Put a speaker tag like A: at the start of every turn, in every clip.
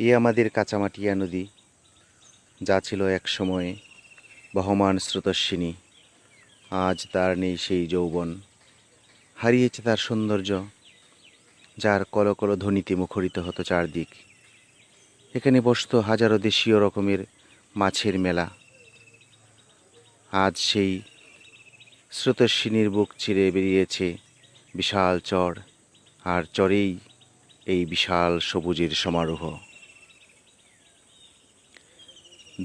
A: এ আমাদের কাঁচামাটিয়া নদী, যা ছিল এক সময়ে বহমান স্রোতস্বিনী। আজ তার নেই সেই যৌবন, হারিয়েছে তার সৌন্দর্য, যার কলকল ধ্বনিতে মুখরিত হতো চারদিক। এখানে বসত হাজারো দেশীয় রকমের মাছের মেলা। আজ সেই স্রোতস্বিনীর বুক চিরে বেরিয়েছে বিশাল চর, আর চরেই এই বিশাল সবুজের সমারোহ।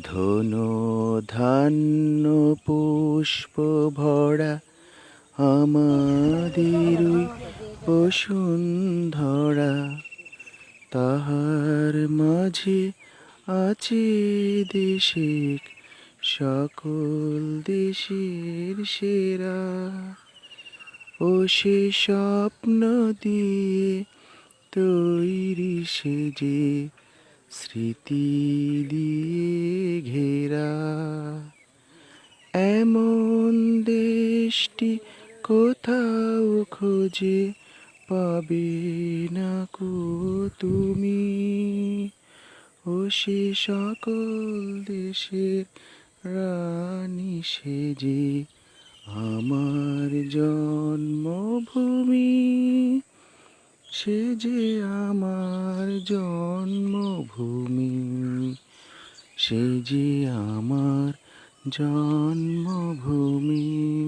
A: ধনু ধান্য পুষ্প ভরা আমাদের বসুন্ধরা। তাহার মাঝে আছে দেশিক, সকল দেশের সেরা। ও সে স্বপ্ন দিয়ে তৈরি সে যে স্মৃতি দিয়ে দেশটি কোথাও খোঁজে পাবে না কো তুমি। ও সে সকল দেশের রানী সেজে আমার জন্মভূমি। সে যে আমার জন্মভূমি। সে যে আমার জন্মভূমি।